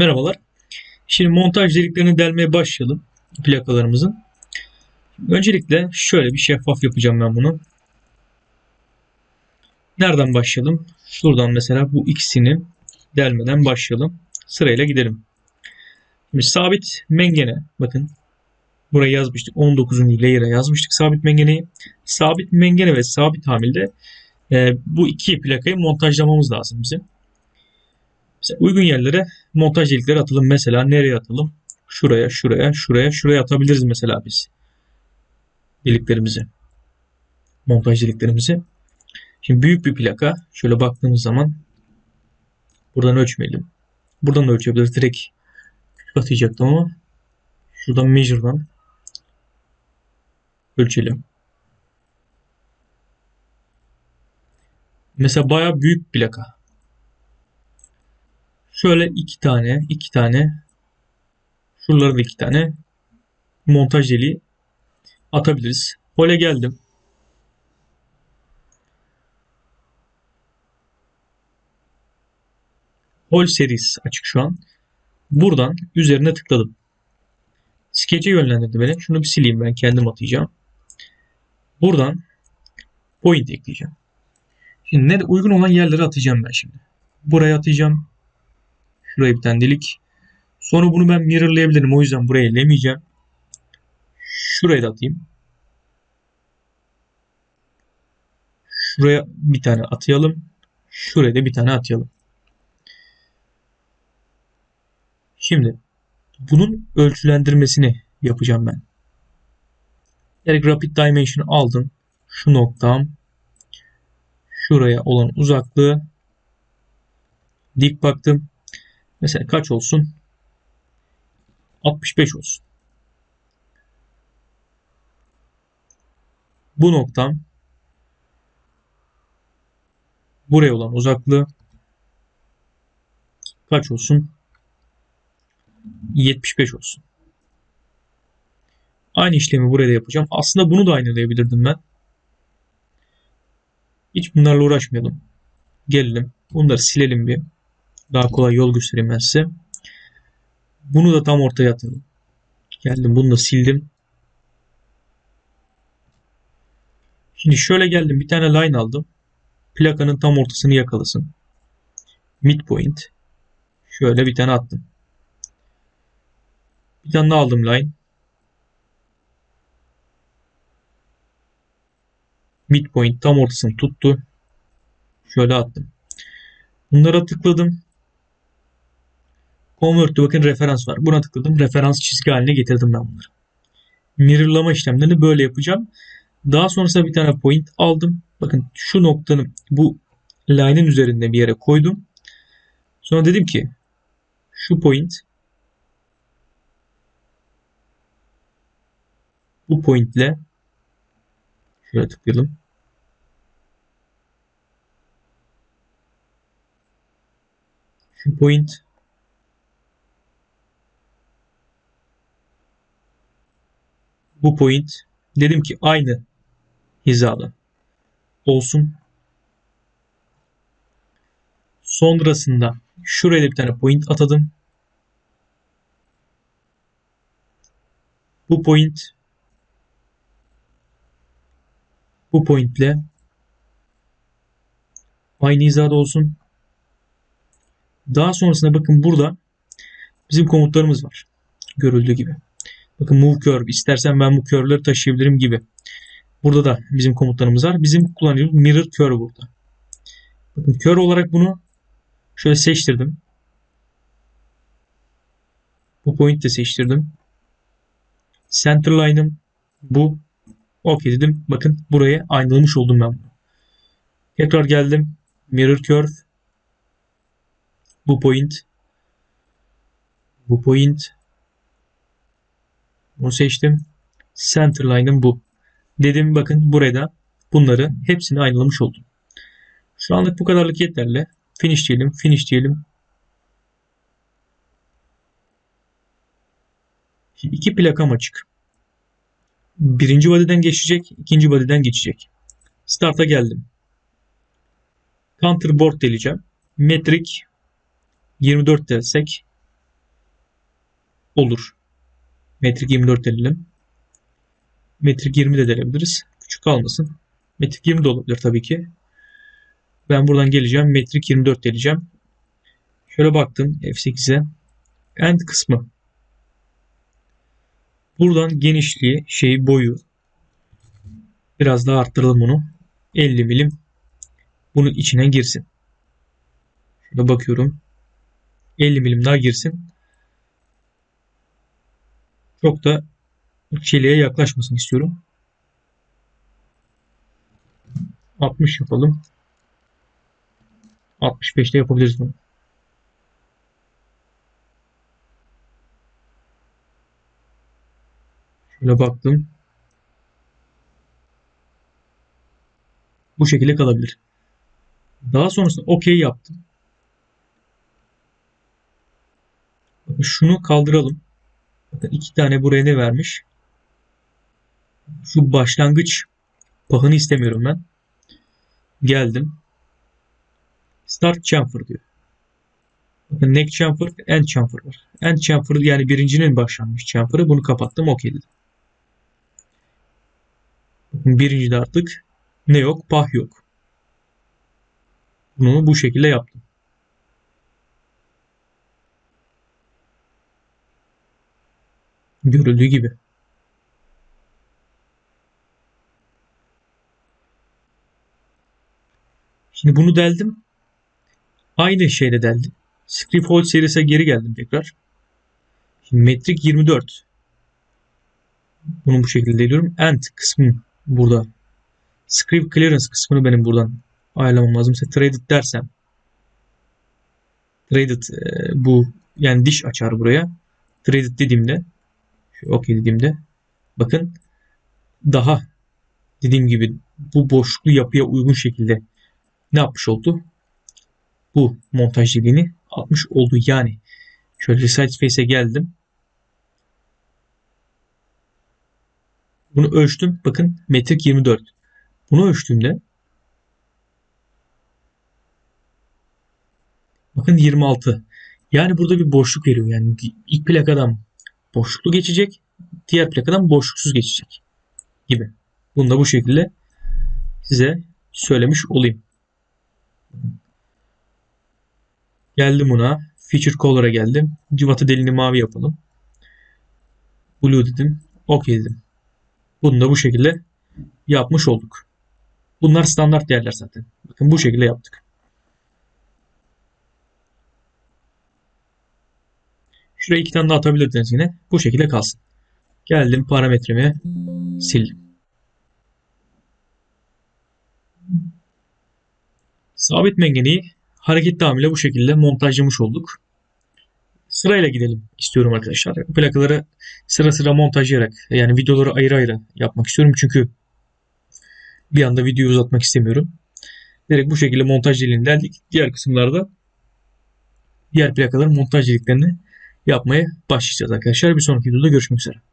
Merhabalar. Şimdi montaj deliklerini delmeye başlayalım plakalarımızın. Öncelikle şöyle bir şeffaf yapacağım ben bunu. Nereden başlayalım? Şuradan mesela bu ikisini delmeden başlayalım. Sırayla gidelim. Şimdi sabit mengene bakın buraya yazmıştık 19. layer'a yazmıştık sabit mengeneyi. Sabit mengene ve sabit hamilde e, bu iki plakayı montajlamamız lazım bizim. Mesela uygun yerlere montaj delikleri atalım. Mesela nereye atalım? Şuraya, şuraya, şuraya, şuraya atabiliriz mesela biz. Deliklerimizi. Montaj deliklerimizi. Şimdi büyük bir plaka. Şöyle baktığımız zaman buradan ölçmeyelim. Buradan da ölçebiliriz. Direkt atacaktım ama şuradan measure'dan ölçelim. Mesela bayağı büyük plaka. Şöyle iki tane, iki tane, şuraları da iki tane montaj deliği atabiliriz. Hole geldim. Hol serisi açık şu an. Buradan üzerine tıkladım. Sketch'e yönlendirdi beni. Şunu bir sileyim ben kendim atacağım. Buradan point ekleyeceğim. Şimdi ne uygun olan yerlere atacağım ben şimdi. Buraya atacağım. Şuraya bir tane delik. Sonra bunu ben mirrorlayabilirim. O yüzden buraya ellemeyeceğim. Şuraya da atayım. Şuraya bir tane atayalım. Şuraya da bir tane atayalım. Şimdi bunun ölçülendirmesini yapacağım ben. Yani Rapid Dimension aldım. Şu noktam. Şuraya olan uzaklığı dik baktım. Mesela kaç olsun? 65 olsun. Bu noktam buraya olan uzaklığı kaç olsun? 75 olsun. Aynı işlemi buraya da yapacağım. Aslında bunu da aynılayabilirdim ben. Hiç bunlarla uğraşmayalım. Gelelim. Bunları silelim bir. Daha kolay yol göstereyim. Bunu da tam ortaya atalım. Geldim bunu da sildim. Şimdi şöyle geldim bir tane line aldım. Plakanın tam ortasını yakalasın. Midpoint. Şöyle bir tane attım. Bir tane daha aldım line. Midpoint tam ortasını tuttu. Şöyle attım. Bunlara tıkladım. Convert'te bakın referans var. Buna tıkladım. Referans çizgi haline getirdim ben bunları. Mirrorlama işlemlerini böyle yapacağım. Daha sonrasında bir tane point aldım. Bakın şu noktanın bu line'in üzerinde bir yere koydum. Sonra dedim ki şu point bu pointle şöyle tıklayalım. Şu point bu point dedim ki aynı hizada olsun. Sonrasında şuraya bir tane point atadım. Bu point bu pointle aynı hizada olsun. Daha sonrasında bakın burada bizim komutlarımız var. Görüldüğü gibi. Bakın move curve istersen ben bu curve'leri taşıyabilirim gibi. Burada da bizim komutlarımız var. Bizim kullanacağımız mirror curve burada. Bakın curve olarak bunu şöyle seçtirdim. Bu point de seçtirdim. Center line'ım bu. OK dedim. Bakın buraya aynalamış oldum ben bunu. Tekrar geldim. Mirror curve. Bu point. Bu point. Bunu seçtim. Center line'ım bu. Dedim bakın burada bunları hepsini aynalamış oldum. Şu anlık bu kadarlık yeterli. Finish diyelim. Finish diyelim. Şimdi iki plakam açık. Birinci body'den geçecek. ikinci body'den geçecek. Start'a geldim. Counter board deleceğim. Metrik 24 delsek olur. Metrik 24 delelim. Metrik 20 de delebiliriz. Küçük kalmasın. Metrik 20 de olabilir tabii ki. Ben buradan geleceğim. Metrik 24 deleceğim. Şöyle baktım F8'e. End kısmı. Buradan genişliği, şeyi, boyu biraz daha arttıralım bunu. 50 milim bunun içine girsin. Şöyle bakıyorum. 50 milim daha girsin. Çok da çeliğe yaklaşmasın istiyorum. 60 yapalım. 65'te yapabiliriz bunu. Şöyle baktım. Bu şekilde kalabilir. Daha sonrasında OK yaptım. Şunu kaldıralım. Bakın iki tane buraya ne vermiş? Şu başlangıç pahını istemiyorum ben. Geldim. Start chamfer diyor. Bakın neck chamfer, end chamfer var. End chamfer yani birincinin başlangıç chamfer'ı. Bunu kapattım. OK dedim. Birincide artık ne yok? Pah yok. Bunu bu şekilde yaptım. Görüldüğü gibi. Şimdi bunu deldim. Aynı şeyle deldim. Script Hold serisine geri geldim tekrar. Şimdi metrik 24. Bunu bu şekilde deliyorum. End kısmı burada. Script Clearance kısmını benim buradan ayarlamam lazım. Mesela Traded dersem Traded e, bu yani diş açar buraya. Traded dediğimde OK dediğimde bakın daha dediğim gibi bu boşluklu yapıya uygun şekilde ne yapmış oldu? Bu montaj diliğini atmış oldu. Yani şöyle Resize Face'e geldim. Bunu ölçtüm. Bakın metrik 24. Bunu ölçtüğümde bakın 26. Yani burada bir boşluk veriyor. Yani ilk plakadan boşluklu geçecek. Diğer plakadan boşluksuz geçecek. Gibi. Bunu da bu şekilde size söylemiş olayım. Geldim buna. Feature Color'a geldim. Civata delini mavi yapalım. Blue dedim. OK dedim. Bunu da bu şekilde yapmış olduk. Bunlar standart değerler zaten. Bakın bu şekilde yaptık. Şuraya iki tane daha atabilirdiniz yine. Bu şekilde kalsın. Geldim parametremi sildim. Sabit mengeneyi hareket devamıyla bu şekilde montajlamış olduk. Sırayla gidelim istiyorum arkadaşlar. Plakaları sıra sıra montajlayarak yani videoları ayrı ayrı yapmak istiyorum. Çünkü bir anda videoyu uzatmak istemiyorum. Direkt bu şekilde montaj dilini deldik. Diğer kısımlarda diğer plakaların montaj deliklerini yapmaya başlayacağız arkadaşlar. Bir sonraki videoda görüşmek üzere.